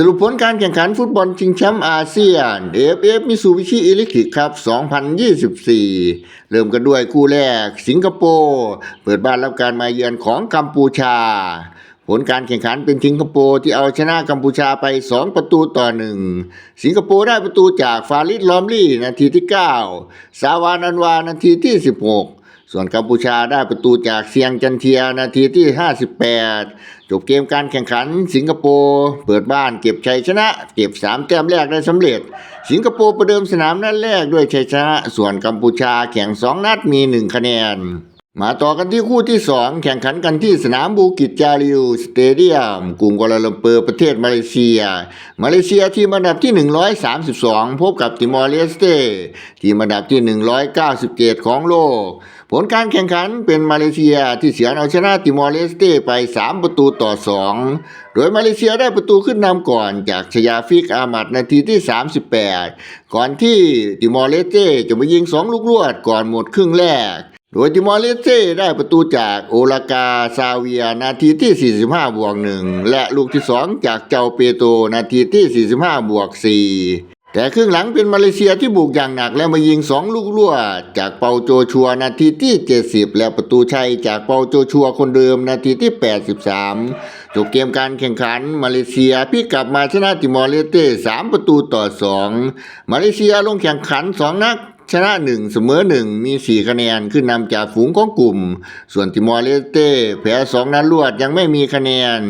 สรุปผลการแข่งขันฟุตบอลชิงแชมป์อาเซียน AFF มิสูบิชิอิเล็กทริกครับ 2024 เริ่มกันด้วยคู่แรก สิงคโปร์เปิดบ้านรับการมาเยือนของกัมพูชา ผลการแข่งขันเป็นสิงคโปร์ที่เอาชนะกัมพูชาไป 2 ประตูต่อหนึ่งสิงคโปร์ได้ประตูจากฟาริดลอมลี่นาทีที่ 9 สาวานันวานาทีที่ 16 ส่วนกัมพูชาได้ประตูจากเซียงจันเทียนาทีที่ 58 จบเกมการแข่งขันสิงคโปร์เปิดบ้านเก็บชัยชนะ เก็บ 3 แต้มแรกได้สำเร็จ สิงคโปร์ประเดิมสนามนัดแรกด้วยชัยชนะ ส่วนกัมพูชาแข่ง 2 นัดมี 1 คะแนน มาต่อกันที่คู่ที่ 2 แข่งขันกันที่สนามบูกิจจาริวสเตเดียมกรุงกัวลาลัมเปอร์ประเทศมาเลเซีย มาเลเซียทีมอันดับที่ 132 พบกับติมอร์เลสเตทีมอันดับที่ 197 ของโลก ผลการแข่งขันเป็นมาเลเซียที่เสียเอาชนะติมอร์เลสเตไป 3 ประตูต่อ 2 โดยมาเลเซียได้ประตูขึ้นนำก่อนจากชยาฟิกอามัดนาทีที่ 38 ก่อนที่ติมอร์เลสเตจะมายิง 2 ลูกรวดก่อนหมดครึ่งแรก โดยติมอร์เลสเต้ได้ประตูจากโอลากาซาเวียนาทีที่ 45 บวกหนึ่งและลูกที่ 2 จากเจ้าเปโตรนาทีที่ 45 บวก 4 แต่ครึ่งหลังเป็นมาเลเซียที่บุกอย่างหนักและมายิง 2 ลูกรั่ว จากเปาโจชัวนาทีที่ 70 และประตูชัยจากเปาโจชัวคนเดิมนาทีที่ 83 จบเกมการแข่งขันมาเลเซียพลิกกลับมาชนะติมอร์เลสเต้3ประตูต่อ 2 มาเลเซียลงแข่งขัน 2 นัด ชนะหนึ่งเสมอหนึ่งมีสี่คะแนนขึ้นนำจากฝูงของกลุ่ม ส่วนติมอร์เลสเต้แพ้สองนัดรวดยังไม่มีคะแนน